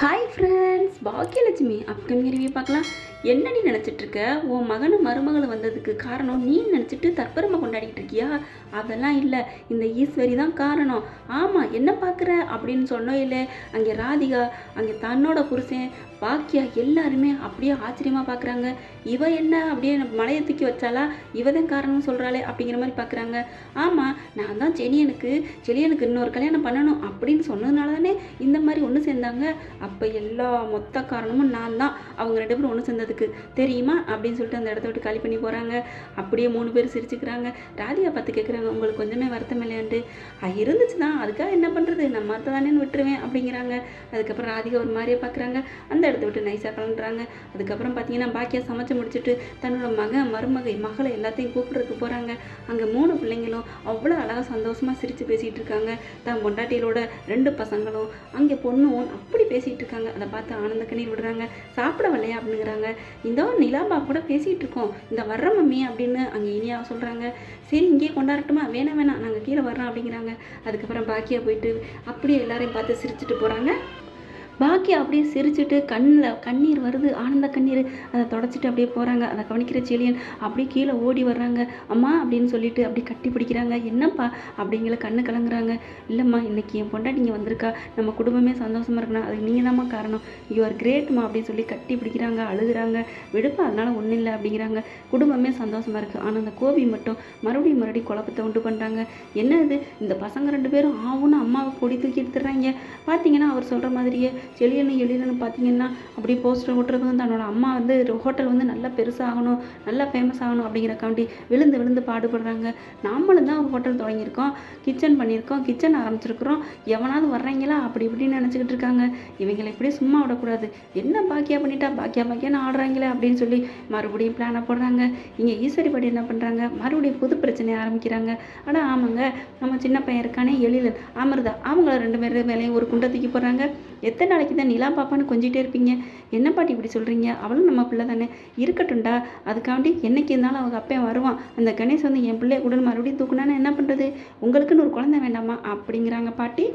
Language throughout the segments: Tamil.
Hi friends Baakiyalakshmi upcoming review பார்க்கலாம். என்ன நீ நினச்சிட்ருக்க உன் மகனும் மருமகளும் வந்ததுக்கு காரணம் நீ நினச்சிட்டு தற்பெருமை கொண்டாடி இருக்கியா அதெல்லாம் இல்லை. இந்த ஈஸ்வரி தான் காரணம். ஆமாம் என்ன பார்க்குற? அப்படின்னு சொன்னோம் இல்லை அங்கே ராதிகா அங்கே தன்னோட புருஷன் பாக்கியா எல்லாருமே அப்படியே ஆச்சரியமாக பார்க்குறாங்க. இவ என்ன? அப்படியே மலையை தூக்கி வச்சாலா இவ தான் காரணம் சொல்கிறாளே அப்படிங்கிற மாதிரி பார்க்குறாங்க. ஆமாம் நான் தான் செடியனுக்கு செடியனுக்கு இன்னொரு கல்யாணம் பண்ணணும் அப்படின்னு சொன்னதுனால தானே இந்த மாதிரி ஒன்று சேர்ந்தாங்க. அப்போ எல்லா மொத்த காரணமும் நான் தான். அவங்க ரெண்டு பேரும் ஒன்று சேர்ந்ததுக்கு. தெரியுமா? அப்படின்னு சொல்லிட்டு அந்த இடத்த விட்டு காலி பண்ணி போகிறாங்க அப்படியே மூணு பேர் சிரிச்சுக்கிறாங்க. ராதிகா பார்த்து கேட்குறாங்க உங்களுக்கு கொஞ்சமே வருத்தம் இல்லையான்ட்டு. இருந்துச்சு தான் அதுக்காக என்ன பண்ணுறது நம்ம மற்ற தானேன்னு விட்டுருவேன் அப்படிங்கிறாங்க. அதுக்கப்புறம் ராதிகா ஒரு மாதிரியே பார்க்குறாங்க. அந்த இடத்த விட்டு நைஸாக கிளம்புறாங்க. அதுக்கப்புறம் பார்த்தீங்கன்னா பாக்கியா சமைச்சு முடிச்சுட்டு தன்னோட மகன் மருமகை மகளை எல்லாத்தையும் கூப்பிட்றதுக்கு போகிறாங்க அங்கே மூணு பிள்ளைங்களும் அவ்வளோ அழகாக சந்தோஷமாக சிரித்து பேசிகிட்டு இருக்காங்க. தன் பொண்டாட்டியிலோட ரெண்டு பசங்களும் அங்கே பொண்ணும் அப்படி பேசிகிட்டு இருக்காங்க. அதை பார்த்து ஆனந்த கண்ணீர் விடுறாங்க. சாப்பிட வரலையா? அப்படிங்கிறாங்க. இந்த நிலாபா கூட பேசிகிட்டு இருக்கோம். இந்த வர்ற மம்மி அப்படின்னு அங்கே இனியா சொல்கிறாங்க சரி இங்கேயே கொண்டாடட்டுமா? வேணாம் வேணாம். நாங்கள் கீழே வர்றோம் அப்படிங்கிறாங்க. அதுக்கப்புறம் பாக்கியா போயிட்டு அப்படியே எல்லாரையும் பார்த்து சிரிச்சுட்டு போகிறாங்க பாக்கியா அப்படியே சிரிச்சிட்டு கண்ணில் கண்ணீர் வருது ஆனந்த கண்ணீர். அதை தொடச்சிட்டு அப்படியே போகிறாங்க அதை கவனிக்கிற செலியன் அப்படியே கீழே ஓடி வர்றாங்க. அம்மா அப்படின்னு சொல்லிட்டு அப்படியே கட்டி பிடிக்கிறாங்க. என்னப்பா அப்படிங்கிற கண்ணு கலங்குறாங்க. இல்லைம்மா இன்னைக்கு என் பொண்டாட்டி இங்கே வந்திருக்கா. நம்ம குடும்பமே சந்தோஷமாக இருக்கணும் அதுக்கு நீங்கள் தான்மா காரணம் யூ ஆர் கிரேட்மா அப்படின்னு சொல்லி கட்டி பிடிக்கிறாங்க அழுகுறாங்க. விடுப்பா அதனால ஒன்றும் இல்லை அப்படிங்கிறாங்க. குடும்பமே சந்தோஷமாக இருக்குது ஆனால் அந்த கோபி மட்டும் மறுபடியும் மறுபடியும் குழப்பத்தை உண்டு பண்ணுறாங்க என்ன இது இந்த பசங்க ரெண்டு பேரும் ஆவுன்னு அம்மாவை பொடி தூக்கி எடுத்துடுறாங்க. பார்த்தீங்கன்னா அவர் சொல்கிற மாதிரியே செழியனு எழிலன்னு பார்த்தீங்கன்னா அப்படியே போஸ்டர் ஒட்டுறதும் தன்னோட அம்மா வந்து ஹோட்டல் வந்து நல்லா பெருசாகணும் நல்லா ஃபேமஸ் ஆகணும் அப்படிங்கிறக்காண்டி விழுந்து விழுந்து பாடுபடுறாங்க. நாமளும் தான் ஒரு ஹோட்டல் தொடங்கியிருக்கோம் கிச்சன் பண்ணியிருக்கோம் கிச்சன் ஆரம்பிச்சிருக்கிறோம். எவனாவது வர்றாங்களா? அப்படி இப்படின்னு நினச்சிக்கிட்டு இருக்காங்க. இவங்களை இப்படியே சும்மா விடக்கூடாது. என்ன பாக்கியா பண்ணிட்டா? பாக்கியா பாக்கியான்னு ஆடுறாங்களே அப்படின்னு சொல்லி மறுபடியும் பிளானை போடுறாங்க. இங்கே ஈஸ்வரி படி என்ன பண்ணுறாங்க மறுபடியும் புது பிரச்சனையை ஆரம்பிக்கிறாங்க. ஆனால் ஆமாங்க நம்ம சின்ன பையன் இருக்கானே எழிலன் அமிர்தா அவங்கள ரெண்டு பேர் மேலேயும் ஒரு குண்டை தூக்கி போடுறாங்க. எத்தனை நாளைக்கு தான் நிலா பாப்பான்னு கொஞ்சிட்டே இருப்பீங்க. என்ன பாட்டி இப்படி சொல்கிறீங்க அவளும் நம்ம பிள்ளை தானே. இருக்கட்டும்டா. அதுக்காண்டி என்னைக்கு இருந்தாலும் அவங்க அப்பன் வருவான். அந்த கணேஷ் வந்து என் பிள்ளைய கூட மறுபடியும் தூக்குனான்னு என்ன பண்ணுறது உங்களுக்குன்னு ஒரு குழந்தை வேண்டாமா? அப்படிங்கிறாங்க பாட்டி.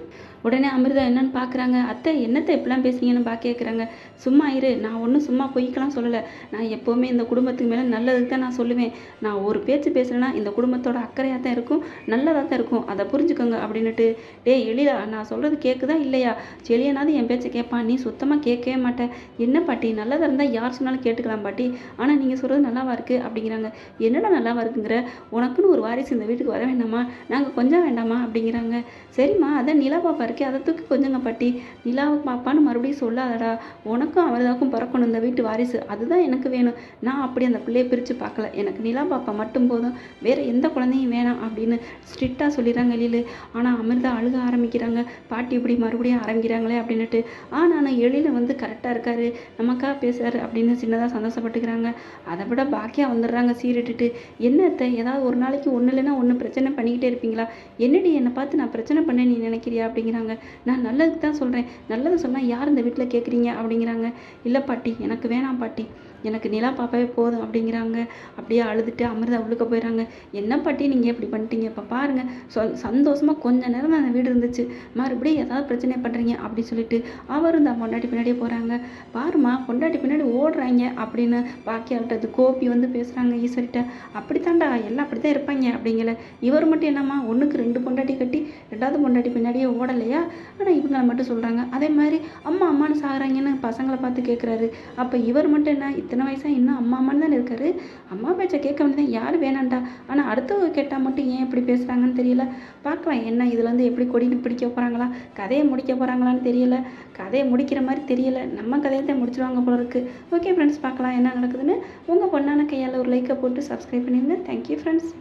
உடனே அமிர்தா என்னன்னு பார்க்குறாங்க அத்தை என்னத்தை இப்படிலாம் பேசுறீங்கன்னு பா கேட்குறாங்க சும்மா இரு நான் ஒன்றும் சும்மா பொய்க்கலாம் சொல்லலை. நான் எப்போவுமே இந்த குடும்பத்துக்கு மேலே நல்லதுக்கு தான் நான் சொல்லுவேன். நான் ஒரு பேச்சு பேசுகிறேன்னா இந்த குடும்பத்தோட அக்கறையாக தான் இருக்கும் நல்லதாக தான் இருக்கும். அதை புரிஞ்சுக்கோங்க அப்படின்னுட்டு டேய் எழிலா நான் சொல்கிறது கேட்குதா இல்லையா? செளியனாவது என் பேச்சை கேட்பான் நீ சுத்தமாக கேட்கவே மாட்டேன் என்ன பாட்டி நல்லதாக இருந்தால் யார் சொன்னாலும் கேட்டுக்கலாம் பாட்டி. ஆனால் நீங்கள் சொல்கிறது நல்லாவா இருக்குது அப்படிங்கிறாங்க. என்னடா நல்லாவா இருக்குங்கிற? உனக்குன்னு ஒரு வாரிசு இந்த வீட்டுக்கு வர வேண்டாமா? நாங்கள் கொஞ்சம் வேண்டாமா? அப்படிங்கிறாங்க. சரிம்மா அதான் நிலா பாப்பா இருக்கே அதை தூக்கி கொஞ்சங்க பாட்டி. நிலாவை பாப்பான்னு மறுபடியும் சொல்லாதடா. உனக்கும் அவருதாக்கும் பிறக்கணும் இந்த வீட்டு வாரிசு. அதுதான் எனக்கு வேணும். நான் அப்படி அந்த பிள்ளையை பிரித்து பார்க்கல. எனக்கு நிலா பாப்பா மட்டும் போதும். வேறு எந்த குழந்தையும் வேணாம் அப்படின்னு ஸ்ட்ரிக்டாக சொல்லிடுறாங்க எழில் ஆனால் அமிர்தா அழுக ஆரம்பிக்கிறாங்க. பாட்டி இப்படி மறுபடியும் ஆரம்பிக்கிறாங்களே அப்படின்னுட்டு. ஆ நான் எழில வந்து கரெக்டாக இருக்காரு. நமக்காக பேசுறாரு அப்படின்னு சின்னதாக சந்தோஷப்பட்டுக்கிறாங்க. அதை விட பாக்கியா வந்துடுறாங்க சீரிட்டுட்டு. என்னத்தை ஏதாவது ஒரு நாளைக்கு ஒன்று இல்லைன்னா ஒன்று பிரச்சனை பண்ணிக்கிட்டே இருப்பீங்களா? என்னடி என்னை பார்த்து நான் பிரச்சனை பண்ணேன் நீ நினைக்கிறியா அப்படிங்கிறாங்க. நான் நல்லதுக்கு தான் சொல்கிறேன் நல்லது சொன்னால் யார் இந்த வீட்டில் கேட்குறீங்க அப்படிங்கிறாங்க. இல்லை பாட்டி எனக்கு வேணாம் பாட்டி. எனக்கு நிலா பாப்பாவே போதும் அப்படிங்கிறாங்க. அப்படியே அழுதுட்டு அமிர்தா உள்ளுக்க போயிடுறாங்க. என்ன பாட்டி நீங்கள் இப்படி பண்ணிட்டீங்க? இப்போ பாருங்கள் சொ சந்தோஷமாக கொஞ்ச நேரம் தான் அந்த வீடு இருந்துச்சு. மறுபடியும் ஏதாவது பிரச்சனை பண்ணுறீங்க அப்படின்னு சொல்லிட்டு அவரும் தான் பொண்டாட்டி பின்னாடியே போகிறாங்க பாருமா பொண்டாட்டி பின்னாடி ஓடுறாங்க அப்படின்னு பாக்கியாவிட்டது கோபி வந்து பேசுகிறாங்க ஈஸ்வரிட்ட. அப்படித்தான்டா எல்லாம் அப்படி தான் இருப்பாங்க அப்படிங்கிற இவர் மட்டும் என்னம்மா ஒன்றுக்கு ரெண்டு பொண்டாட்டி கட்டி ரெண்டாவது பொண்டாட்டி பின்னாடியே ஓடலையா? ஆனால் இவங்களை மட்டும் சொல்கிறாங்க அதே மாதிரி அம்மா அம்மான்னு சாகிறாங்கன்னு பசங்களை பார்த்து கேட்குறாரு அப்போ இவர் மட்டும் என்ன இத்தனை வயசாக இன்னும் அம்மா அம்மான்னு தானே இருக்காரு? அம்மா பேச்சை கேட்க வேண்டியதான் யார் வேணாண்டா? ஆனால் அடுத்தவங்க கேட்டால் மட்டும் ஏன் இப்படி பேசுகிறாங்கன்னு தெரியல. பார்க்கலாம் என்ன இதுலேருந்து எப்படி கொடின்னு பிடிக்க போகிறாங்களா கதையை முடிக்க போகிறாங்களான்னு தெரியல. கதையை முடிக்கிற மாதிரி தெரியல. நம்ம கதையை தான் முடிச்சிருவாங்க போல இருக்குது ஓகே ஃப்ரெண்ட்ஸ் பார்க்கலாம் என்ன நடக்குதுன்னு. உங்கள் பொண்ணான கையால் ஒரு லைக்கை போட்டு சப்ஸ்கிரைப் பண்ணிடுங்க தேங்க்யூ ஃப்ரெண்ட்ஸ்